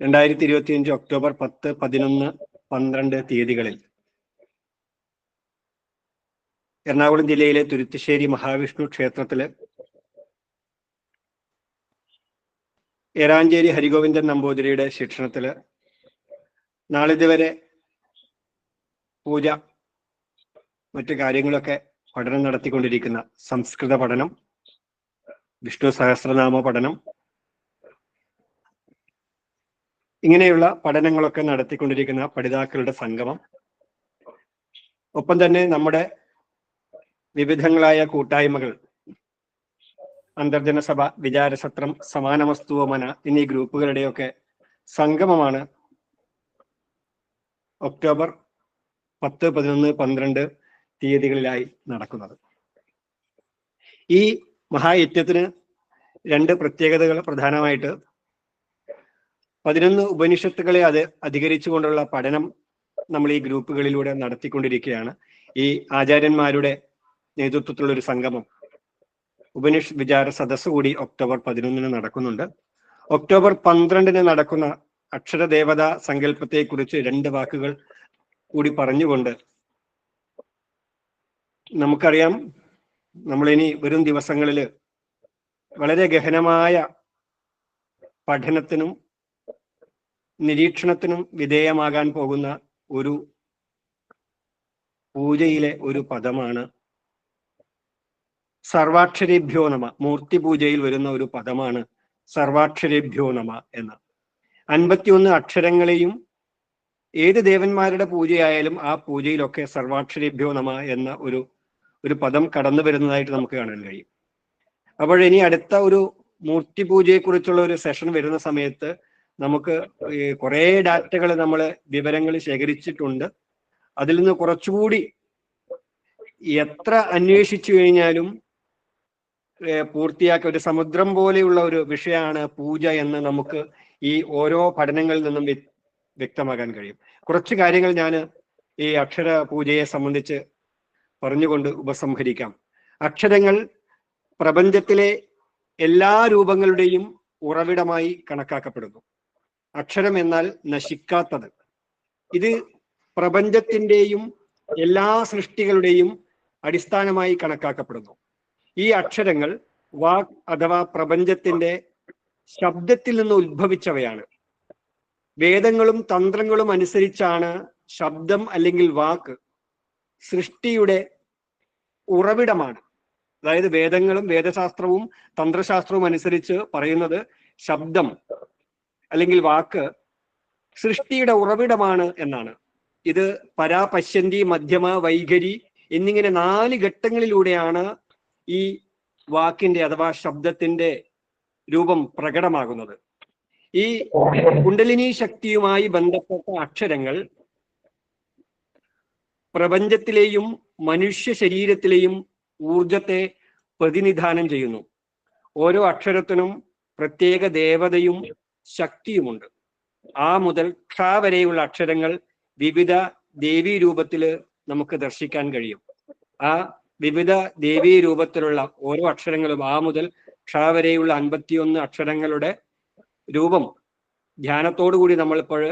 രണ്ടായിരത്തി ഇരുപത്തിയഞ്ച് ഒക്ടോബർ പത്ത് പതിനൊന്ന് പന്ത്രണ്ട് തീയതികളിൽ എറണാകുളം ജില്ലയിലെ തുരുത്തിശ്ശേരി മഹാവിഷ്ണു ക്ഷേത്രത്തിലെ ഏറാഞ്ചേരി ഹരിഗോവിന്ദൻ നമ്പൂതിരിയുടെ ശിക്ഷണത്തിൽ നാളിതുവരെ പൂജ മറ്റു കാര്യങ്ങളൊക്കെ പഠനം നടത്തിക്കൊണ്ടിരിക്കുന്ന സംസ്കൃത പഠനം വിഷ്ണു സഹസ്രനാമ പഠനം ഇങ്ങനെയുള്ള പഠനങ്ങളൊക്കെ നടത്തിക്കൊണ്ടിരിക്കുന്ന പഠിതാക്കളുടെ സംഗമം. ഒപ്പം തന്നെ നമ്മുടെ വിവിധങ്ങളായ കൂട്ടായ്മകൾ അന്തർജന സഭ വിചാരസത്രം സമാനവസ്തുവമന എന്നീ ഗ്രൂപ്പുകളുടെയൊക്കെ സംഗമമാണ് ഒക്ടോബർ പത്ത് പതിനൊന്ന് പന്ത്രണ്ട് തീയതികളിലായി നടക്കുന്നത്. ഈ മഹായജ്ഞത്തിന് രണ്ട് പ്രത്യേകതകൾ പ്രധാനമായിട്ട് പതിനൊന്ന് ഉപനിഷത്തുകളെ അത് അധികരിച്ചുകൊണ്ടുള്ള പഠനം നമ്മൾ ഈ ഗ്രൂപ്പുകളിലൂടെ നടത്തിക്കൊണ്ടിരിക്കുകയാണ്. ഈ ആചാര്യന്മാരുടെ നേതൃത്വത്തിലുള്ള ഒരു സംഗമം. ഉപനിഷ് വിചാര സദസ് കൂടി ഒക്ടോബർ പതിനൊന്നിന് നടക്കുന്നുണ്ട്. ഒക്ടോബർ പന്ത്രണ്ടിന് നടക്കുന്ന അക്ഷരദേവതാ സങ്കല്പത്തെ കുറിച്ച് രണ്ട് വാക്കുകൾ കൂടി പറഞ്ഞുകൊണ്ട് നമുക്കറിയാം നമ്മളിനി വരും ദിവസങ്ങളിൽ വളരെ ഗഹനമായ പഠനത്തിനും നിരീക്ഷണത്തിനും വിധേയമാകാൻ പോകുന്ന ഒരു പൂജയിലെ ഒരു പദമാണ് സർവാക്ഷരേഭ്യോ നമ. മൂർത്തി പൂജയിൽ വരുന്ന ഒരു പദമാണ് സർവാക്ഷരേഭ്യോ നമ എന്ന്. അൻപത്തിയൊന്ന് അക്ഷരങ്ങളെയും ഏത് ദേവന്മാരുടെ പൂജയായാലും ആ പൂജയിലൊക്കെ സർവാക്ഷരേഭ്യോ നമ എന്ന ഒരു ഒരു പദം കടന്നു വരുന്നതായിട്ട് നമുക്ക് കാണാൻ കഴിയും. അപ്പോൾ ഇനി അടുത്ത ഒരു മൂർത്തി പൂജയെക്കുറിച്ചുള്ള ഒരു സെഷൻ വരുന്ന സമയത്ത് നമുക്ക് കുറേ ഡാറ്റകൾ നമ്മൾ വിവരങ്ങൾ ശേഖരിച്ചിട്ടുണ്ട്. അതിൽ നിന്ന് കുറച്ചുകൂടി എത്ര അന്വേഷിച്ചു കഴിഞ്ഞാലും പൂർത്തിയാക്കിയ ഒരു സമുദ്രം പോലെയുള്ള ഒരു വിഷയമാണ് പൂജ എന്ന് നമുക്ക് ഈ ഓരോ പഠനങ്ങളിൽ നിന്നും വ്യക്തമാക്കാൻ കഴിയും. കുറച്ച് കാര്യങ്ങൾ ഞാൻ ഈ അക്ഷര പൂജയെ സംബന്ധിച്ച് പറഞ്ഞുകൊണ്ട് ഉപസംഹരിക്കാം. അക്ഷരങ്ങൾ പ്രപഞ്ചത്തിലെ എല്ലാ രൂപങ്ങളുടെയും ഉറവിടമായി കണക്കാക്കപ്പെടുന്നു. അക്ഷരം എന്നാൽ നശിക്കാത്തത്. ഇത് പ്രപഞ്ചത്തിന്റെയും എല്ലാ സൃഷ്ടികളുടെയും അടിസ്ഥാനമായി കണക്കാക്കപ്പെടുന്നു. ഈ അക്ഷരങ്ങൾ വാക് അഥവാ പ്രപഞ്ചത്തിന്റെ ശബ്ദത്തിൽ നിന്ന് ഉത്ഭവിച്ചവയാണ്. വേദങ്ങളും തന്ത്രങ്ങളും അനുസരിച്ചാണ് ശബ്ദം അല്ലെങ്കിൽ വാക്ക് സൃഷ്ടിയുടെ ഉറവിടമാണ്. അതായത് വേദങ്ങളും വേദശാസ്ത്രവും തന്ത്രശാസ്ത്രവും അനുസരിച്ച് പറയുന്നത് ശബ്ദം അല്ലെങ്കിൽ വാക്ക് സൃഷ്ടിയുടെ ഉറവിടമാണ് എന്നാണ്. ഇത് പരാപശ്യന്തി മധ്യമ വൈഖരി എന്നിങ്ങനെ നാല് ഘട്ടങ്ങളിലൂടെയാണ് ഈ വാക്കിന്റെ അഥവാ ശബ്ദത്തിന്റെ രൂപം പ്രകടമാകുന്നത്. ഈ കുണ്ടലിനി ശക്തിയുമായി ബന്ധപ്പെട്ട അക്ഷരങ്ങൾ പ്രപഞ്ചത്തിലെയും മനുഷ്യ ശരീരത്തിലെയും ഊർജത്തെ പ്രതിനിധാനം ചെയ്യുന്നു. ഓരോ അക്ഷരത്തിനും പ്രത്യേക ദേവതയും ശക്തിയുമുണ്ട്. ആ മുതൽ ക്ഷ വരെയുള്ള അക്ഷരങ്ങൾ വിവിധ ദേവീ രൂപത്തിൽ നമുക്ക് ദർശിക്കാൻ കഴിയും. ആ വിവിധ ദേവീ രൂപത്തിലുള്ള ഓരോ അക്ഷരങ്ങളും ആ മുതൽ ക്ഷ വരെയുള്ള അൻപത്തിയൊന്ന് അക്ഷരങ്ങളുടെ രൂപം. ധ്യാനത്തോടുകൂടി നമ്മളിപ്പോൾ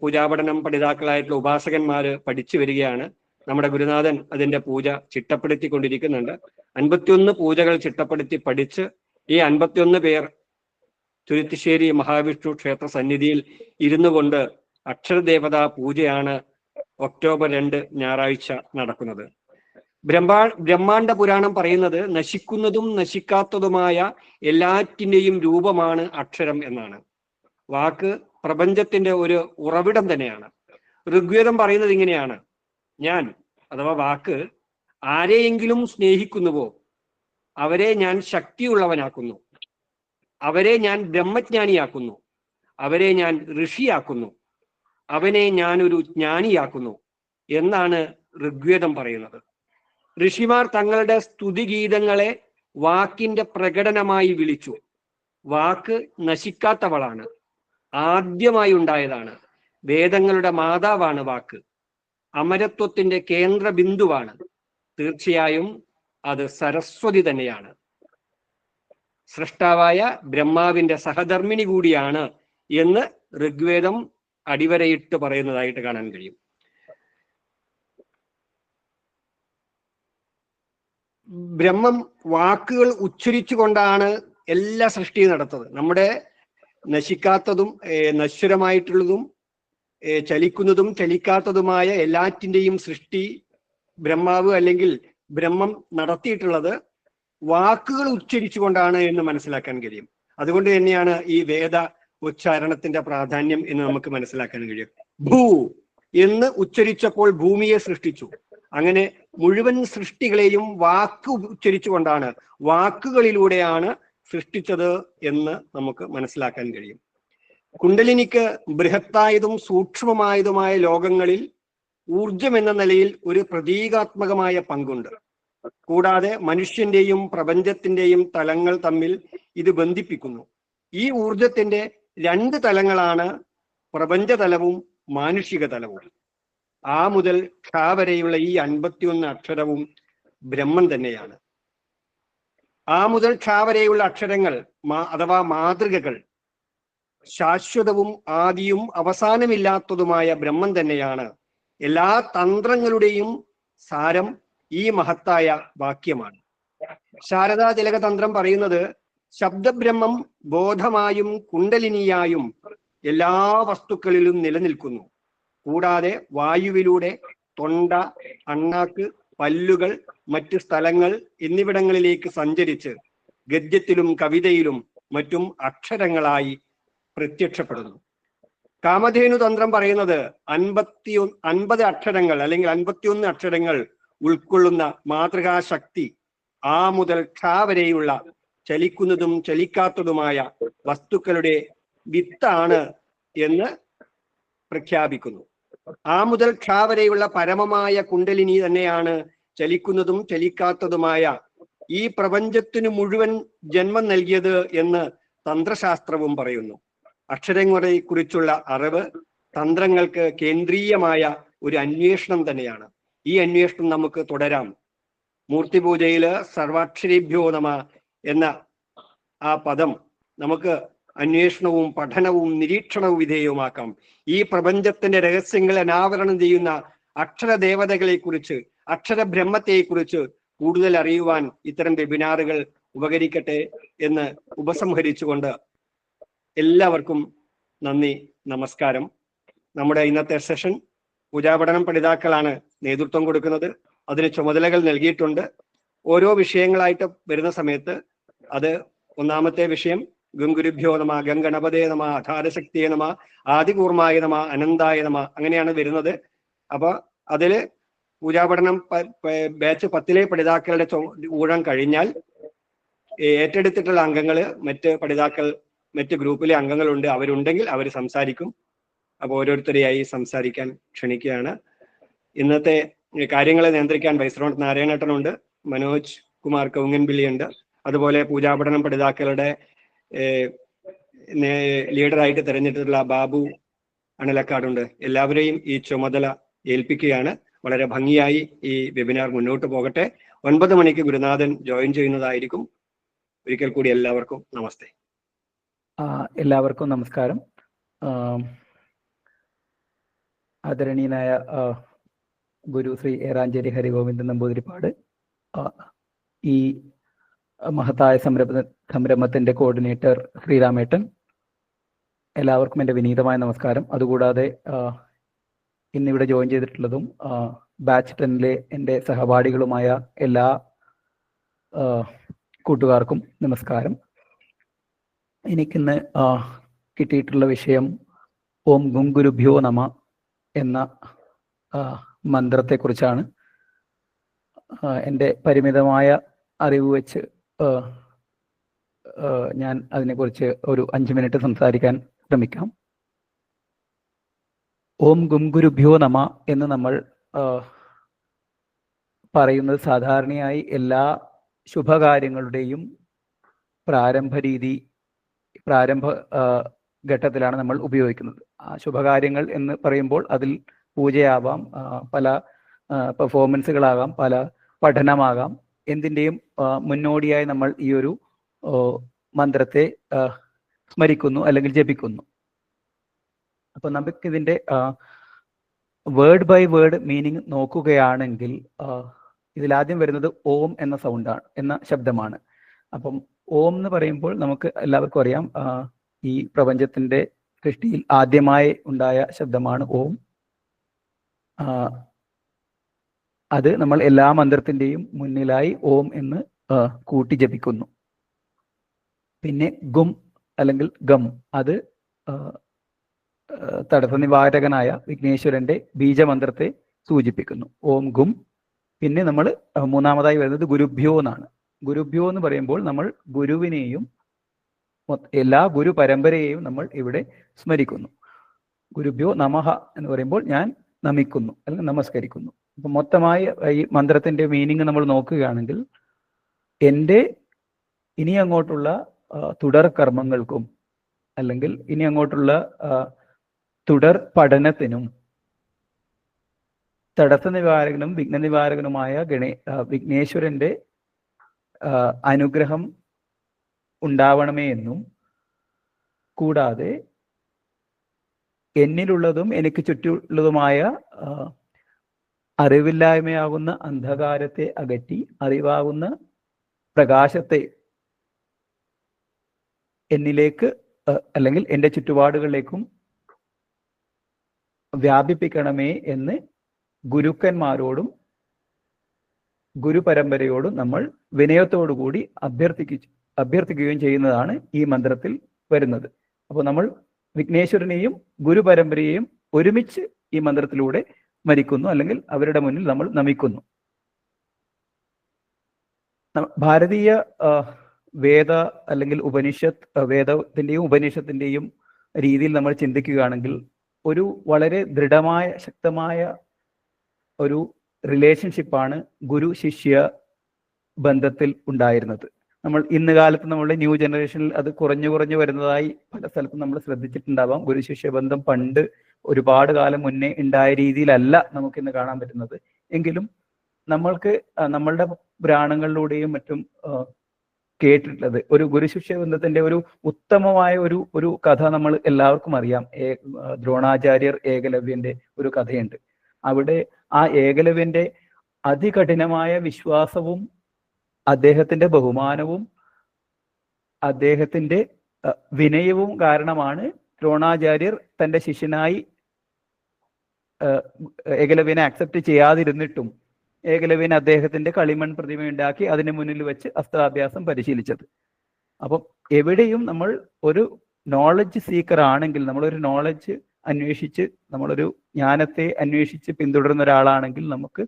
പൂജാപഠനം പഠിതാക്കളായിട്ടുള്ള ഉപാസകന്മാര് പഠിച്ചു വരികയാണ്. നമ്മുടെ ഗുരുനാഥൻ അതിന്റെ പൂജ ചിട്ടപ്പെടുത്തിക്കൊണ്ടിരിക്കുന്നുണ്ട്. അൻപത്തിയൊന്ന് പൂജകൾ ചിട്ടപ്പെടുത്തി പഠിച്ച് ഈ അൻപത്തിയൊന്ന് പേർ തുരുത്തിശ്ശേരി മഹാവിഷ്ണു ക്ഷേത്ര സന്നിധിയിൽ ഇരുന്നു കൊണ്ട് അക്ഷരദേവതാ പൂജയാണ് ഒക്ടോബർ രണ്ട് ഞായറാഴ്ച നടക്കുന്നത്. ബ്രഹ്മാ ബ്രഹ്മാണ്ട പുരാണം പറയുന്നത് നശിക്കുന്നതും നശിക്കാത്തതുമായ എല്ലാറ്റിന്റെയും രൂപമാണ് അക്ഷരം എന്നാണ്. വാക്ക് പ്രപഞ്ചത്തിന്റെ ഒരു ഉറവിടം തന്നെയാണ്. ഋഗ്വേദം പറയുന്നത് ഇങ്ങനെയാണ്. ഞാൻ അഥവാ വാക്ക് ആരെയെങ്കിലും സ്നേഹിക്കുന്നുവോ അവരെ ഞാൻ ശക്തിയുള്ളവനാക്കുന്നു. അവരെ ഞാൻ ബ്രഹ്മജ്ഞാനിയാക്കുന്നു. അവരെ ഞാൻ ഋഷിയാക്കുന്നു. അവനെ ഞാനൊരു ജ്ഞാനിയാക്കുന്നു എന്നാണ് ഋഗ്വേദം പറയുന്നത്. ഋഷിമാർ തങ്ങളുടെ സ്തുതിഗീതങ്ങളെ വാക്കിന്റെ പ്രകടനമായി വിളിച്ചു. വാക്ക് നശിക്കാത്തവളാണ്. ആദ്യമായി ഉണ്ടായതാണ്. വേദങ്ങളുടെ മാതാവാണ് വാക്ക്. അമരത്വത്തിന്റെ കേന്ദ്ര ബിന്ദുവാണ് തീർച്ചയായും അത് സരസ്വതി തന്നെയാണ്. സൃഷ്ടാവായ ബ്രഹ്മാവിന്റെ സഹധർമ്മിണി കൂടിയാണ് എന്ന് ഋഗ്വേദം അടിവരയിട്ട് പറയുന്നതായിട്ട് കാണാൻ കഴിയും. ബ്രഹ്മം വാക്കുകൾ ഉച്ചരിച്ചുകൊണ്ടാണ് എല്ലാ സൃഷ്ടിയും നടത്തത്. നമ്മുടെ നശിക്കാത്തതും നശ്വരമായിട്ടുള്ളതും ചലിക്കുന്നതും ചലിക്കാത്തതുമായ എല്ലാറ്റിന്റെയും സൃഷ്ടി ബ്രഹ്മാവ് അല്ലെങ്കിൽ ബ്രഹ്മം നടത്തിയിട്ടുള്ളത് വാക്കുകൾ ഉച്ചരിച്ചുകൊണ്ടാണ് എന്ന് മനസ്സിലാക്കാൻ കഴിയും. അതുകൊണ്ട് തന്നെയാണ് ഈ വേദ ഉച്ചാരണത്തിന്റെ പ്രാധാന്യം എന്ന് നമുക്ക് മനസ്സിലാക്കാൻ കഴിയും. ഭൂ എന്ന് ഉച്ചരിച്ചപ്പോൾ ഭൂമിയെ സൃഷ്ടിച്ചു. അങ്ങനെ മുഴുവൻ സൃഷ്ടികളെയും വാക്ക് ഉച്ചരിച്ചുകൊണ്ടാണ് വാക്കുകളിലൂടെയാണ് സൃഷ്ടിച്ചത് എന്ന് നമുക്ക് മനസ്സിലാക്കാൻ കഴിയും. കുണ്ടലിനിക്ക് ബൃഹത്തായതും സൂക്ഷ്മമായതുമായ ലോകങ്ങളിൽ ഊർജം എന്ന നിലയിൽ ഒരു പ്രതീകാത്മകമായ പങ്കുണ്ട്. കൂടാതെ മനുഷ്യന്റെയും പ്രപഞ്ചത്തിന്റെയും തലങ്ങൾ തമ്മിൽ ഇത് ബന്ധിപ്പിക്കുന്നു. ഈ ഊർജത്തിന്റെ രണ്ട് തലങ്ങളാണ് പ്രപഞ്ചതലവും മാനുഷിക തലവും. ആ മുതൽ ക്ഷ വരെയുള്ള ഈ അൻപത്തിയൊന്ന് അക്ഷരവും ബ്രഹ്മം തന്നെയാണ്. ആ മുതൽ ക്ഷ വരെയുള്ള അക്ഷരങ്ങൾ അഥവാ മാതൃകകൾ ശാശ്വതവും ആദിയും അവസാനമില്ലാത്തതുമായ ബ്രഹ്മം തന്നെയാണ്. എല്ലാ തന്ത്രങ്ങളുടെയും സാരം ഈ മഹത്തായ വാക്യമാണ്. ശാരദാ തിലകതന്ത്രം പറയുന്നത് ശബ്ദബ്രഹ്മം ബോധമായും കുണ്ടലിനിയായും എല്ലാ വസ്തുക്കളിലും നിലനിൽക്കുന്നു. കൂടാതെ വായുവിലൂടെ തൊണ്ട അണ്ണാക്ക് പല്ലുകൾ മറ്റ് സ്ഥലങ്ങൾ എന്നിവിടങ്ങളിലേക്ക് സഞ്ചരിച്ച് ഗദ്യത്തിലും കവിതയിലും മറ്റും അക്ഷരങ്ങളായി പ്രത്യക്ഷപ്പെടുന്നു. കാമധേനു തന്ത്രം പറയുന്നത് അൻപത്തി അൻപത് അക്ഷരങ്ങൾ അല്ലെങ്കിൽ അൻപത്തിയൊന്ന് അക്ഷരങ്ങൾ ഉൾക്കൊള്ളുന്ന മാതൃകാശക്തി ആ മുതൽ ക്ഷ വരെയുള്ള ചലിക്കുന്നതും ചലിക്കാത്തതുമായ വസ്തുക്കളുടെ വിത്താണ് എന്ന് പ്രഖ്യാപിക്കുന്നു. ആ മുതൽ ക്ഷ വരെയുള്ള പരമമായ കുണ്ടലിനി തന്നെയാണ് ചലിക്കുന്നതും ചലിക്കാത്തതുമായ ഈ പ്രപഞ്ചത്തിനു മുഴുവൻ ജന്മം നൽകിയത് എന്ന് തന്ത്രശാസ്ത്രവും പറയുന്നു. അക്ഷരങ്ങളെ കുറിച്ചുള്ള അറിവ് തന്ത്രങ്ങൾക്ക് കേന്ദ്രീയമായ ഒരു അന്വേഷണം തന്നെയാണ്. ഈ അന്വേഷണം നമുക്ക് തുടരാം. മൂർത്തിപൂജയിൽ സർവാക്ഷരീഭ്യോ നമ എന്ന ആ പദം നമുക്ക് അന്വേഷണവും പഠനവും നിരീക്ഷണവും വിധേയവുമാക്കാം. ഈ പ്രപഞ്ചത്തിന്റെ രഹസ്യങ്ങൾ അനാവരണം ചെയ്യുന്ന അക്ഷരദേവതകളെ കുറിച്ച് അക്ഷര ബ്രഹ്മത്തെ കുറിച്ച് കൂടുതൽ അറിയുവാൻ ഇത്തരം വെബിനാറുകൾ ഉപകരിക്കട്ടെ എന്ന് ഉപസംഹരിച്ചുകൊണ്ട് എല്ലാവർക്കും നന്ദി നമസ്കാരം. നമ്മുടെ ഇന്നത്തെ സെഷൻ പൂജാപഠനം പഠിതാക്കളാണ് നേതൃത്വം കൊടുക്കുന്നത്. അതിന് ചുമതലകൾ നൽകിയിട്ടുണ്ട്. ഓരോ വിഷയങ്ങളായിട്ട് വരുന്ന സമയത്ത് അത് ഒന്നാമത്തെ വിഷയം ഗംഗുരുഭ്യോ നമ ഗംഗണപതേ നമ അധാരശക്തിയെ നമ ആദികൂർമായ നമ അനന്തായ നമ അങ്ങനെയാണ് വരുന്നത്. അപ്പൊ അതിൽ പൂജാപഠനം ബാച്ച് പത്തിലെ പഠിതാക്കളുടെ ഊഴം കഴിഞ്ഞാൽ ഏറ്റെടുത്തിട്ടുള്ള അംഗങ്ങൾ മറ്റ് പഠിതാക്കൾ മറ്റ് ഗ്രൂപ്പിലെ അംഗങ്ങളുണ്ട് അവരുണ്ടെങ്കിൽ അവർ സംസാരിക്കും. അപ്പോൾ ഓരോരുത്തരെയായി സംസാരിക്കാൻ ക്ഷണിക്കുകയാണ്. ഇന്നത്തെ കാര്യങ്ങളെ നിയന്ത്രിക്കാൻ വൈസ്രോൺ നാരായണേട്ടനുണ്ട് മനോജ് കുമാർ കൗങ്ങൻപിള്ളിയുണ്ട്. അതുപോലെ പൂജാപഠനം പഠിതാക്കളുടെ ലീഡറായിട്ട് തിരഞ്ഞെടുത്തിട്ടുള്ള ബാബു അണലക്കാടുണ്ട്. എല്ലാവരെയും ഈ ചുമതല ഏൽപ്പിക്കുകയാണ്. വളരെ ഭംഗിയായി ഈ വെബിനാർ മുന്നോട്ട് പോകട്ടെ. ഒൻപത് മണിക്ക് ഗുരുനാഥൻ ജോയിൻ ചെയ്യുന്നതായിരിക്കും. ഒരിക്കൽ കൂടി എല്ലാവർക്കും നമസ്തേ. എല്ലാവർക്കും നമസ്കാരം. ആദരണീയനായ ഗുരു ശ്രീ ഏറാഞ്ചേരി ഹരിഗോവിന്ദൻ നമ്പൂതിരിപ്പാട് ഈ മഹത്തായ സംരംഭ സംരംഭത്തിന്റെ കോർഡിനേറ്റർ ശ്രീരാമേട്ടൻ എല്ലാവർക്കും എന്റെ വിനീതമായ നമസ്കാരം. അതുകൂടാതെ ഇന്നിവിടെ ജോയിൻ ചെയ്തിട്ടുള്ളതും ബാച്ച് ടെന്നിലെ എന്റെ സഹപാഠികളുമായ എല്ലാ കൂട്ടുകാർക്കും നമസ്കാരം. എനിക്കിന്ന് കിട്ടിയിട്ടുള്ള വിഷയം ഓം ഗുങ്കുരുഭ്യോ നമ എന്ന മന്ത്രത്തെക്കുറിച്ചാണ് എന്റെ പരിമിതമായ അറിവ് വെച്ച് ഞാൻ അതിനെക്കുറിച്ച് ഒരു അഞ്ച് മിനിറ്റ് സംസാരിക്കാൻ ശ്രമിക്കാം. ഓം ഗുംഗുരുഭ്യോ നമ എന്ന് നമ്മൾ പറയുന്നത് സാധാരണയായി എല്ലാ ശുഭകാര്യങ്ങളുടെയും പ്രാരംഭ രീതി പ്രാരംഭ ഘട്ടത്തിലാണ് നമ്മൾ ഉപയോഗിക്കുന്നത്. ശുഭകാര്യങ്ങൾ എന്ന് പറയുമ്പോൾ അതിൽ പൂജയാവാം പല പെർഫോമൻസുകളാകാം പല പഠനമാകാം. എന്തിന്റെയും മുന്നോടിയായി നമ്മൾ ഈ ഒരു മന്ത്രത്തെ സ്മരിക്കുന്നു അല്ലെങ്കിൽ ജപിക്കുന്നു. അപ്പൊ നമുക്ക് ഇതിന്റെ വേർഡ് ബൈ വേർഡ് മീനിങ് നോക്കുകയാണെങ്കിൽ ഇതിലാദ്യം വരുന്നത് ഓം എന്ന സൗണ്ടാണ് എന്ന ശബ്ദമാണ്. അപ്പം ഓം എന്ന് പറയുമ്പോൾ നമുക്ക് എല്ലാവർക്കും അറിയാം ഈ പ്രപഞ്ചത്തിന്റെ സൃഷ്ടിയിൽ ആദ്യമായി ഉണ്ടായ ശബ്ദമാണ് ഓം. അത് നമ്മൾ എല്ലാ മന്ത്രത്തിന്റെയും മുന്നിലായി ഓം എന്ന് കൂട്ടി ജപിക്കുന്നു. പിന്നെ ഗും അല്ലെങ്കിൽ ഗം അത് തടസ്സ നിവാരകനായ വിഘ്നേശ്വരന്റെ ബീജമന്ത്രത്തെ സൂചിപ്പിക്കുന്നു. ഓം ഗും. പിന്നെ നമ്മൾ മൂന്നാമതായി വരുന്നത് ഗുരുഭ്യോ എന്നാണ്. ഗുരുഭ്യോ എന്ന് പറയുമ്പോൾ നമ്മൾ ഗുരുവിനെയും എല്ലാ ഗുരു പരമ്പരയെയും നമ്മൾ ഇവിടെ സ്മരിക്കുന്നു. ഗുരുഭ്യോ നമഹ എന്ന് പറയുമ്പോൾ ഞാൻ നമിക്കുന്നു അല്ലെങ്കിൽ നമസ്കരിക്കുന്നു. അപ്പൊ മൊത്തമായി ഈ മന്ത്രത്തിന്റെ മീനിങ് നമ്മൾ നോക്കുകയാണെങ്കിൽ എന്റെ ഇനി അങ്ങോട്ടുള്ള തുടർ കർമ്മങ്ങൾക്കും അല്ലെങ്കിൽ ഇനി അങ്ങോട്ടുള്ള തുടർ പഠനത്തിനും തടസ്സ നിവാരകനും വിഘ്ന നിവാരകനുമായ ഗണേ വിഘ്നേശ്വരന്റെ അനുഗ്രഹം ഉണ്ടാവണമേ എന്നും കൂടാതെ എന്നിലുള്ളതും എനിക്ക് ചുറ്റുള്ളതുമായ അറിവില്ലായ്മയാകുന്ന അന്ധകാരത്തെ അകറ്റി അറിവാകുന്ന പ്രകാശത്തെ എന്നിലേക്ക് അല്ലെങ്കിൽ എന്റെ ചുറ്റുപാടുകളിലേക്കും വ്യാപിപ്പിക്കണമേ എന്ന് ഗുരുക്കന്മാരോടും ഗുരുപരമ്പരയോടും നമ്മൾ വിനയത്തോടു കൂടി അഭ്യർത്ഥിക്കു അഭ്യർത്ഥിക്കുകയും ചെയ്യുന്നതാണ് ഈ മന്ത്രത്തിൽ വരുന്നത്. അപ്പോൾ നമ്മൾ വിഘ്നേശ്വരനെയും ഗുരുപരമ്പരയെയും ഒരുമിച്ച് ഈ മന്ത്രത്തിലൂടെ മരിക്കുന്നു അല്ലെങ്കിൽ അവരുടെ മുന്നിൽ നമ്മൾ നമിക്കുന്നു. ഭാരതീയ വേദ അല്ലെങ്കിൽ ഉപനിഷത്ത് വേദത്തിന്റെയും വേദത്തിന്റെയും ഉപനിഷത്തിന്റെയും രീതിയിൽ നമ്മൾ ചിന്തിക്കുകയാണെങ്കിൽ ഒരു വളരെ ദൃഢമായ ശക്തമായ ഒരു റിലേഷൻഷിപ്പാണ് ഗുരു ശിഷ്യ ബന്ധത്തിൽ ഉണ്ടായിരുന്നത്. നമ്മൾ ഇന്ന് കാലത്ത് നമ്മളുടെ ന്യൂ ജനറേഷനിൽ അത് കുറഞ്ഞു കുറഞ്ഞു വരുന്നതായി പല സ്ഥലത്തും നമ്മൾ ശ്രദ്ധിച്ചിട്ടുണ്ടാവാം. ഗുരു ശിഷ്യ ബന്ധം പണ്ട് ഒരുപാട് കാലം മുന്നേ ഉണ്ടായ രീതിയിലല്ല നമുക്ക് ഇന്ന് കാണാൻ പറ്റുന്നത്. എങ്കിലും നമ്മൾക്ക് നമ്മളുടെ പുരാണങ്ങളിലൂടെയും മറ്റും കേട്ടിട്ടുള്ളത് ഒരു ഗുരു ശിഷ്യ ബന്ധത്തിന്റെ ഒരു ഉത്തമമായ ഒരു ഒരു കഥ നമ്മൾ എല്ലാവർക്കും അറിയാം. ഏ- ദ്രോണാചാര്യർ ഏകലവ്യന്റെ ഒരു കഥയുണ്ട്. അവിടെ ആ ഏകലവ്യന്റെ അതികഠിനമായ വിശ്വാസവും അദ്ദേഹത്തിന്റെ ബഹുമാനവും അദ്ദേഹത്തിന്റെ വിനയവും കാരണമാണ് ദ്രോണാചാര്യർ തന്റെ ശിഷ്യനായി ഏകലവ്യനെ അക്സെപ്റ്റ് ചെയ്യാതിരുന്നിട്ടും ഏകലവ്യൻ അദ്ദേഹത്തിന്റെ കളിമൺ പ്രതിമ ഉണ്ടാക്കി അതിന് മുന്നിൽ വെച്ച് അസ്ത്രാഭ്യാസം പരിശീലിച്ചത്. അപ്പം എവിടെയും നമ്മൾ ഒരു നോളജ് സീക്കർ ആണെങ്കിൽ നമ്മളൊരു നോളജ് അന്വേഷിച്ച് നമ്മളൊരു ജ്ഞാനത്തെ അന്വേഷിച്ച് പിന്തുടരുന്ന ഒരാളാണെങ്കിൽ നമുക്ക്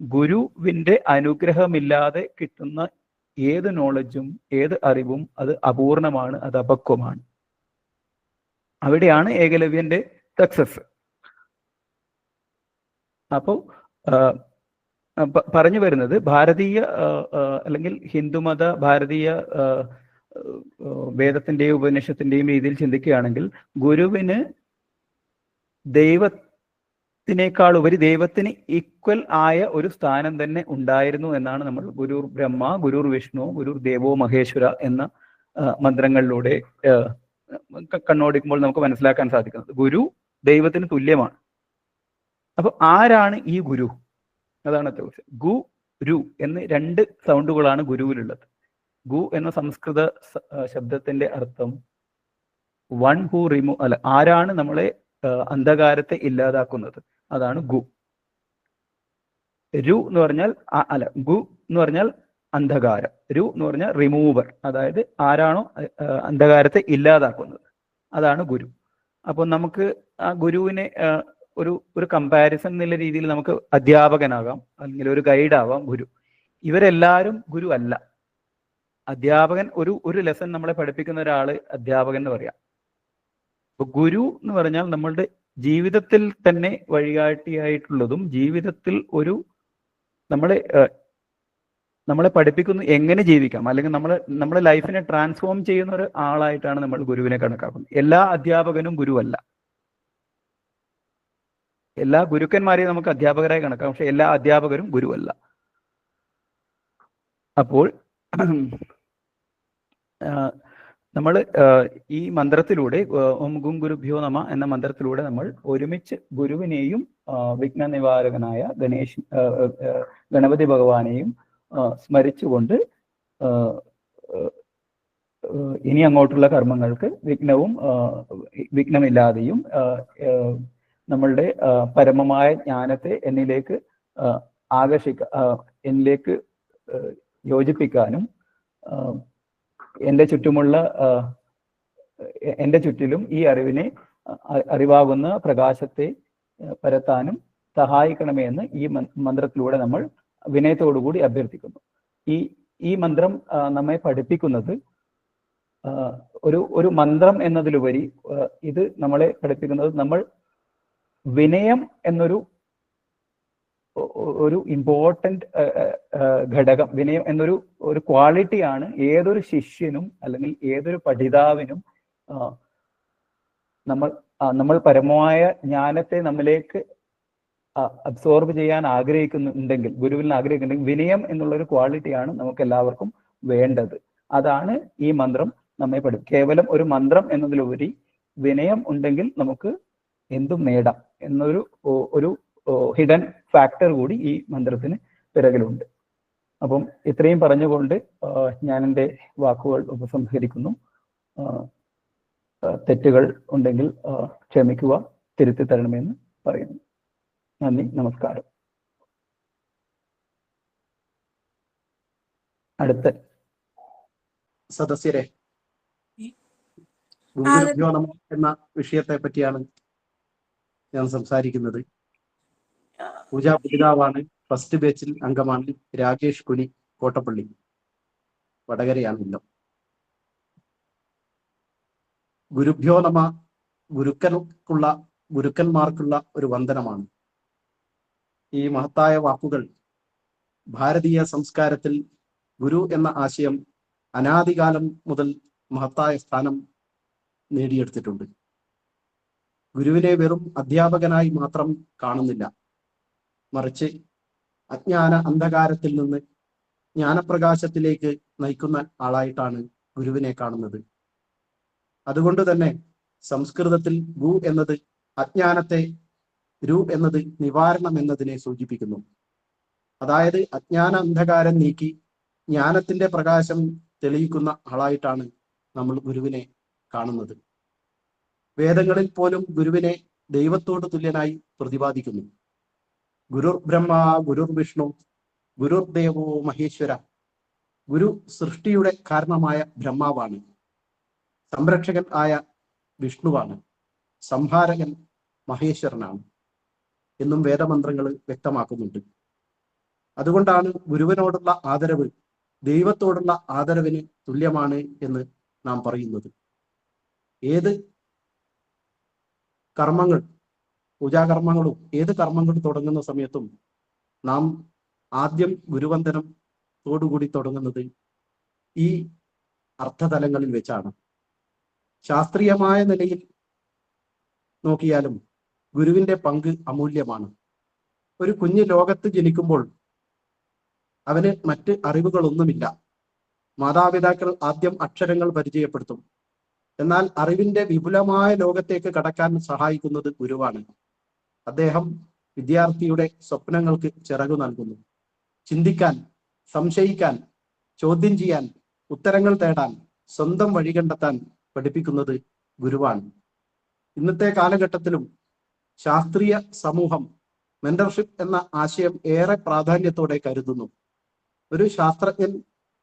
ഗുരുവിന്റെ അനുഗ്രഹമില്ലാതെ കിട്ടുന്ന ഏത് നോളജും ഏത് അറിവും അത് അപൂർണമാണ് അത് അപക്വമാണ്. അവിടെയാണ് ഏകലവ്യന്റെ സക്സസ് അപ്പോൾ പറഞ്ഞു വരുന്നത് ഭാരതീയ അല്ലെങ്കിൽ ഹിന്ദുമത ഭാരതീയ വേദത്തിന്റെയും ഉപനിഷത്തിന്റെയും രീതിയിൽ ചിന്തിക്കുകയാണെങ്കിൽ ഗുരുവിന് ദൈവത്തിനേക്കാൾ ഉപരി ദൈവത്തിന് ഈക്വൽ ആയ ഒരു സ്ഥാനം തന്നെ ഉണ്ടായിരുന്നു എന്നാണ് നമ്മൾ ഗുരു ബ്രഹ്മ ഗുരുർ വിഷ്ണു ഗുരുർ ദേവോ മഹേശ്വര എന്ന മന്ത്രങ്ങളിലൂടെ കണ്ണോടിക്കുമ്പോൾ നമുക്ക് മനസ്സിലാക്കാൻ സാധിക്കുന്നത്. ഗുരു ദൈവത്തിന് തുല്യമാണ്. അപ്പൊ ആരാണ് ഈ ഗുരു? അതാണ് അത്യാവശ്യം. ഗു രു എന്ന് രണ്ട് സൗണ്ടുകളാണ് ഗുരുവിലുള്ളത്. ഗു എന്ന സംസ്കൃത ശബ്ദത്തിന്റെ അർത്ഥം വൺ ഹു റിമു അല്ല ആരാണ് നമ്മളെ അന്ധകാരത്തെ ഇല്ലാതാക്കുന്നത്? അതാണ് ഗു. രു എന്ന് പറഞ്ഞാൽ അല്ല ഗു എന്ന് പറഞ്ഞാൽ അന്ധകാരം. രു എന്ന് പറഞ്ഞാൽ റിമൂവർ അതായത് ആരാണോ അന്ധകാരത്തെ ഇല്ലാതാക്കുന്നത്. അതാണ് ഗുരു. അപ്പോൾ നമുക്ക് ആ ഗുരുവിനെ ഒരു ഒരു കമ്പാരിസൺ എന്നുള്ള രീതിയിൽ നമുക്ക് അധ്യാപകനാകാം. അല്ലെങ്കിൽ ഒരു ഗൈഡ് ആവാം ഗുരു. ഇവരെല്ലാവരും ഗുരു അല്ല. അധ്യാപകൻ ഒരു ഒരു ലെസൺ നമ്മളെ പഠിപ്പിക്കുന്ന ഒരാൾ അധ്യാപകൻ എന്ന് പറയാം. ഗുരു എന്ന് പറഞ്ഞാൽ നമ്മളുടെ ജീവിതത്തിൽ തന്നെ വഴികാട്ടിയായിട്ടുള്ളതും ജീവിതത്തിൽ ഒരു നമ്മളെ നമ്മളെ പഠിപ്പിക്കുന്നു എങ്ങനെ ജീവിക്കാം? അല്ലെങ്കിൽ നമ്മൾ നമ്മുടെ ലൈഫിനെ ട്രാൻസ്ഫോം ചെയ്യുന്ന ഒരു ആളായിട്ടാണ് നമ്മൾ ഗുരുവിനെ കണക്കാക്കുന്നത്. എല്ലാ അധ്യാപകനും ഗുരുവല്ല. എല്ലാ ഗുരുക്കന്മാരെയും നമുക്ക് അധ്യാപകരായി കണക്കാം പക്ഷെ എല്ലാ അധ്യാപകരും ഗുരുവല്ല. അപ്പോൾ നമ്മൾ ഈ മന്ത്രത്തിലൂടെ ഓം ഗും ഗുരുഭ്യോ നമ എന്ന മന്ത്രത്തിലൂടെ നമ്മൾ ഒരുമിച്ച് ഗുരുവിനെയും വിഘ്ന നിവാരകനായ ആ, ഗണപതി ഭഗവാനെയും സ്മരിച്ചുകൊണ്ട് ഇനി അങ്ങോട്ടുള്ള കർമ്മങ്ങൾക്ക് വിഘ്നവും വിഘ്നമില്ലാതെയും നമ്മളുടെ പരമമായ ജ്ഞാനത്തെ എന്നിലേക്ക് ആകർഷിക്ക എന്നിലേക്ക് യോജിപ്പിക്കാനും എന്റെ ചുറ്റുമുള്ള എന്റെ ചുറ്റിലും ഈ അറിവിനെ അറിവാകുന്ന പ്രകാശത്തെ പരത്താനും സഹായിക്കണമേ എന്ന് ഈ മന്ത്രത്തിലൂടെ നമ്മൾ വിനയത്തോടുകൂടി അഭ്യർത്ഥിക്കുന്നു. ഈ ഈ മന്ത്രം നമ്മെ പഠിപ്പിക്കുന്നത് ഒരു ഒരു മന്ത്രം എന്നതിലുപരി ഇത് നമ്മളെ പഠിപ്പിക്കുന്നത് നമ്മൾ വിനയം എന്നൊരു ഒരു ഇമ്പോർട്ടന്റ് ഘടകം വിനയം എന്നൊരു ഒരു ക്വാളിറ്റിയാണ് ഏതൊരു ശിഷ്യനും അല്ലെങ്കിൽ ഏതൊരു പഠിതാവിനും നമ്മൾ നമ്മൾ പരമമായ ജ്ഞാനത്തെ നമ്മിലേക്ക് അബ്സോർബ് ചെയ്യാൻ ആഗ്രഹിക്കുന്നുണ്ടെങ്കിൽ ഗുരുവിൽ ആഗ്രഹിക്കുന്നുണ്ടെങ്കിൽ വിനയം എന്നുള്ള ഒരു ക്വാളിറ്റിയാണ് നമുക്ക് എല്ലാവർക്കും വേണ്ടത്. അതാണ് ഈ മന്ത്രം നമ്മെ പഠി കേവലം ഒരു മന്ത്രം എന്നതിലുപരി വിനയം ഉണ്ടെങ്കിൽ നമുക്ക് എന്തും നേടാം എന്നൊരു ഒരു ഹിഡൻ ഫാക്ടർ കൂടി ഈ മന്ത്രത്തിന് പിറകിലുണ്ട്. അപ്പം ഇത്രയും പറഞ്ഞുകൊണ്ട് ഞാൻ എന്റെ വാക്കുകൾ ഉപസംഹരിക്കുന്നു. തെറ്റുകൾ ഉണ്ടെങ്കിൽ ക്ഷമിക്കുക തിരുത്തി തരണമെന്ന് പറയുന്നു. നന്ദി നമസ്കാരം. അടുത്ത. സദസ്യരെ എന്ന വിഷയത്തെ പറ്റിയാണ് ഞാൻ സംസാരിക്കുന്നത്. പൂജാ പിതാവാണ് ഫസ്റ്റ് ബേച്ചിൽ അംഗമാണ് രാകേഷ് കുനി കോട്ടപ്പള്ളി വടകരയാണല്ലോ. ഗുരുഭ്യോ നമ ഗുരുക്കൾക്കുള്ള ഗുരുക്കന്മാർക്കുള്ള ഒരു വന്ദനമാണ്. ഈ മഹത്തായ വാക്കുകൾ ഭാരതീയ സംസ്കാരത്തിൽ ഗുരു എന്ന ആശയം അനാദികാലം മുതൽ മഹത്തായ സ്ഥാനം നേടിയെടുത്തിട്ടുണ്ട്. ഗുരുവിനെ വെറും അധ്യാപകനായി മാത്രം കാണുന്നില്ല. മറിച്ച് അജ്ഞാന അന്ധകാരത്തിൽ നിന്ന് ജ്ഞാനപ്രകാശത്തിലേക്ക് നയിക്കുന്ന ആളായിട്ടാണ് ഗുരുവിനെ കാണുന്നത്. അതുകൊണ്ട് തന്നെ സംസ്കൃതത്തിൽ ഗു എന്നത് അജ്ഞാനത്തെ രു എന്നത് നിവാരണം എന്നതിനെ സൂചിപ്പിക്കുന്നു. അതായത് അജ്ഞാന അന്ധകാരം നീക്കി ജ്ഞാനത്തിന്റെ പ്രകാശം തെളിയിക്കുന്ന ആളായിട്ടാണ് നമ്മൾ ഗുരുവിനെ കാണുന്നത്. വേദങ്ങളിൽ പോലും ഗുരുവിനെ ദൈവത്തോട് തുല്യനായി പ്രതിപാദിക്കുന്നു. ഗുരുർ ബ്രഹ്മ ഗുരുർ വിഷ്ണു ഗുരുർ ദേവോ മഹേശ്വര ഗുരു സൃഷ്ടിയുടെ കാരണമായ ബ്രഹ്മാവാണ്. സംരക്ഷകൻ ആയ വിഷ്ണുവാണ്. സംഹാരകൻ മഹേശ്വരനാണ് എന്നും വേദമന്ത്രങ്ങൾ വ്യക്തമാക്കുന്നുണ്ട്. അതുകൊണ്ടാണ് ഗുരുവിനോടുള്ള ആദരവ് ദൈവത്തോടുള്ള ആദരവിന് തുല്യമാണ് എന്ന് നാം പറയുന്നത്. ഏത് കർമ്മങ്ങൾ പൂജാകർമ്മങ്ങളും ഏത് കർമ്മങ്ങൾ തുടങ്ങുന്ന സമയത്തും നാം ആദ്യം ഗുരുവന്ദനത്തോടുകൂടി തുടങ്ങുന്നത് ഈ അർത്ഥതലങ്ങളിൽ വെച്ചാണ്. ശാസ്ത്രീയമായ നിലയിൽ നോക്കിയാലും ഗുരുവിന്റെ പങ്ക് അമൂല്യമാണ്. ഒരു കുഞ്ഞ് ലോകത്ത് ജനിക്കുമ്പോൾ അവന് മറ്റ് അറിവുകളൊന്നുമില്ല. മാതാപിതാക്കൾ ആദ്യം അക്ഷരങ്ങൾ പരിചയപ്പെടുത്തും. എന്നാൽ അറിവിന്റെ വിപുലമായ ലോകത്തേക്ക് കടക്കാൻ സഹായിക്കുന്നത് ഗുരുവാണ്. അദ്ദേഹം വിദ്യാർത്ഥിയുടെ സ്വപ്നങ്ങൾക്ക് ചിറകു നൽകുന്നു. ചിന്തിക്കാൻ സംശയിക്കാൻ ചോദ്യം ചെയ്യാൻ ഉത്തരങ്ങൾ തേടാൻ സ്വന്തം വഴി കണ്ടെത്താൻ പഠിപ്പിക്കുന്നത് ഗുരുവാണ്. ഇന്നത്തെ കാലഘട്ടത്തിലും ശാസ്ത്രീയ സമൂഹം മെന്റർഷിപ്പ് എന്ന ആശയം ഏറെ പ്രാധാന്യത്തോടെ കരുതുന്നു. ഒരു ശാസ്ത്രജ്ഞൻ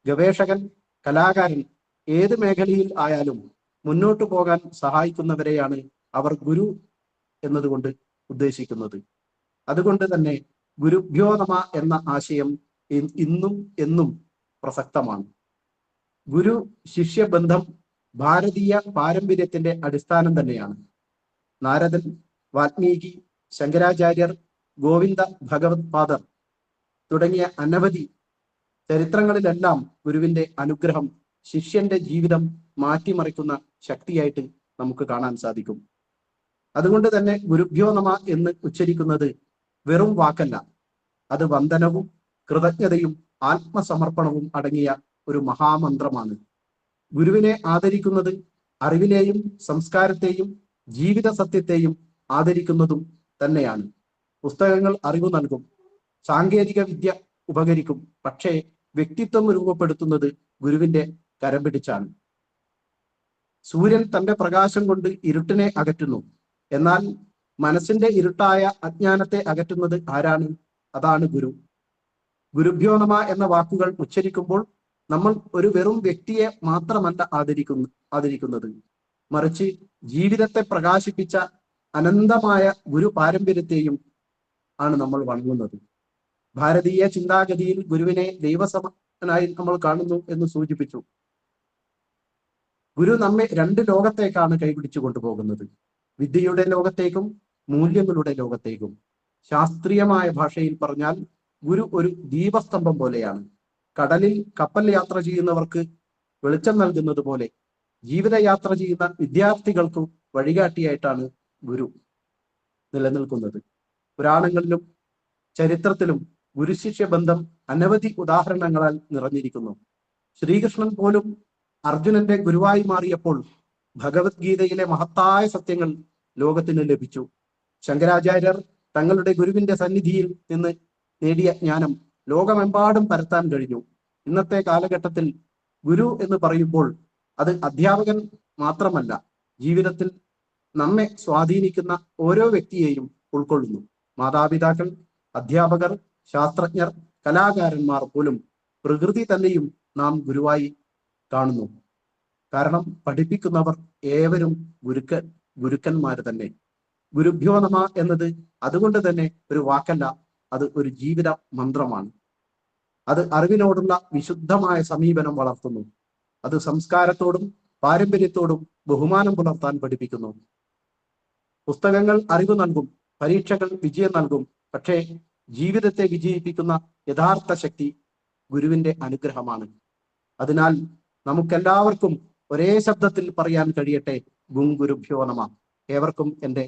ഗവേഷകൻ കലാകാരൻ ഏത് മേഖലയിൽ ആയാലും മുന്നോട്ടു പോകാൻ സഹായിക്കുന്നവരെയാണ് അവർ ഗുരു എന്നതുകൊണ്ട് ഉദ്ദേശിക്കുന്നത്. അതുകൊണ്ട് തന്നെ ഗുരുഭ്യോ നമ എന്ന ആശയം ഇന്നും എന്നും പ്രസക്തമാണ്. ഗുരു ശിഷ്യ ബന്ധം ഭാരതീയ പാരമ്പര്യത്തിന്റെ അടിസ്ഥാനം തന്നെയാണ്. നാരദൻ വാൽമീകി ശങ്കരാചാര്യർ ഗോവിന്ദ ഭഗവത് പാദർ തുടങ്ങിയ അനവധി ചരിത്രങ്ങളിലെല്ലാം ഗുരുവിന്റെ അനുഗ്രഹം ശിഷ്യന്റെ ജീവിതം മാറ്റിമറിക്കുന്ന ശക്തിയായിട്ട് നമുക്ക് കാണാൻ സാധിക്കും. അതുകൊണ്ട് തന്നെ ഗുരുഭ്യോ നമ എന്ന് ഉച്ചരിക്കുന്നത് വെറും വാക്കല്ല. അത് വന്ദനവും കൃതജ്ഞതയും ആത്മസമർപ്പണവും അടങ്ങിയ ഒരു മഹാമന്ത്രമാണ്. ഗുരുവിനെ ആദരിക്കുന്നത് അറിവിനെയും സംസ്കാരത്തെയും ജീവിത സത്യത്തെയും ആദരിക്കുന്നതും തന്നെയാണ്. പുസ്തകങ്ങൾ അറിവ് നൽകും സാങ്കേതിക വിദ്യ ഉപകരിക്കും പക്ഷേ വ്യക്തിത്വം രൂപപ്പെടുത്തുന്നത് ഗുരുവിന്റെ കരം പിടിച്ചാണ്. സൂര്യൻ തന്റെ പ്രകാശം കൊണ്ട് ഇരുട്ടിനെ അകറ്റുന്നു. എന്നാൽ മനസ്സിന്റെ ഇരുട്ടായ അജ്ഞാനത്തെ അകറ്റുന്നത് ആരാണ്? അതാണ് ഗുരു. ഗുരുഭ്യോ നമ എന്ന വാക്കുകൾ ഉച്ചരിക്കുമ്പോൾ നമ്മൾ ഒരു വെറും വ്യക്തിയെ മാത്രമല്ല ആദരിക്കുന്നു ആദരിക്കുന്നത്. മറിച്ച് ജീവിതത്തെ പ്രകാശിപ്പിച്ച അനന്തമായ ഗുരു പാരമ്പര്യത്തെയും ആണ് നമ്മൾ വണങ്ങുന്നത്. ഭാരതീയ ചിന്താഗതിയിൽ ഗുരുവിനെ ദൈവസമനായി നമ്മൾ കാണുന്നു എന്ന് സൂചിപ്പിച്ചു. ഗുരു നമ്മെ രണ്ട് ലോകത്തേക്കാണ് കൈപിടിച്ചു കൊണ്ടുപോകുന്നത്. വിദ്യയുടെ ലോകത്തേക്കും മൂല്യങ്ങളുടെ ലോകത്തേക്കും. ശാസ്ത്രീയമായ ഭാഷയിൽ പറഞ്ഞാൽ ഗുരു ഒരു ദീപസ്തംഭം പോലെയാണ്. കടലിൽ കപ്പൽ യാത്ര ചെയ്യുന്നവർക്ക് വെളിച്ചം നൽകുന്നത് പോലെ ജീവിതയാത്ര ചെയ്യുന്ന വിദ്യാർത്ഥികൾക്കും വഴികാട്ടിയായിട്ടാണ് ഗുരു നിലനിൽക്കുന്നത്. പുരാണങ്ങളിലും ചരിത്രത്തിലും ഗുരുശിഷ്യ ബന്ധം അനവധി ഉദാഹരണങ്ങളാൽ നിറഞ്ഞിരിക്കുന്നു. ശ്രീകൃഷ്ണൻ പോലും അർജുനന്റെ ഗുരുവായി മാറിയപ്പോൾ ഭഗവത്ഗീതയിലെ മഹത്തായ സത്യങ്ങൾ ലോകത്തിന് ലഭിച്ചു. ശങ്കരാചാര്യർ തങ്ങളുടെ ഗുരുവിന്റെ സന്നിധിയിൽ നിന്ന് നേടിയ ജ്ഞാനം ലോകമെമ്പാടും പരത്താൻ കഴിഞ്ഞു. ഇന്നത്തെ കാലഘട്ടത്തിൽ ഗുരു എന്ന് പറയുമ്പോൾ അത് അധ്യാപകൻ മാത്രമല്ല ജീവിതത്തിൽ നമ്മെ സ്വാധീനിക്കുന്ന ഓരോ വ്യക്തിയെയും ഉൾക്കൊള്ളുന്നു. മാതാപിതാക്കൾ അധ്യാപകർ ശാസ്ത്രജ്ഞർ കലാകാരന്മാർ പോലും പ്രകൃതി തന്നെയും നാം ഗുരുവായി കാണുന്നു. കാരണം പഠിപ്പിക്കുന്നവർ ഏവരും ഗുരുക്ക ഗുരുക്കന്മാർ തന്നെ. ഗുരുഭ്യോ നമ എന്നത് അതുകൊണ്ട് തന്നെ ഒരു വാക്കല്ല അത് ഒരു ജീവിത മന്ത്രമാണ്. അത് അറിവിനോടുള്ള വിശുദ്ധമായ സമീപനം വളർത്തുന്നു. അത് സംസ്കാരത്തോടും പാരമ്പര്യത്തോടും ബഹുമാനം പുലർത്താൻ പഠിപ്പിക്കുന്നു. പുസ്തകങ്ങൾ അറിവ് നൽകും പരീക്ഷകൾ വിജയം നൽകും പക്ഷേ ജീവിതത്തെ വിജയിപ്പിക്കുന്ന യഥാർത്ഥ ശക്തി ഗുരുവിന്റെ അനുഗ്രഹമാണ്. അതിനാൽ നമുക്കെല്ലാവർക്കും ഒരേ ശബ്ദത്തിൽ പറയാൻ കഴിയട്ടെ ഗുങ്കുരുഭ്യോ നമ. ഏവർക്കും എന്റെ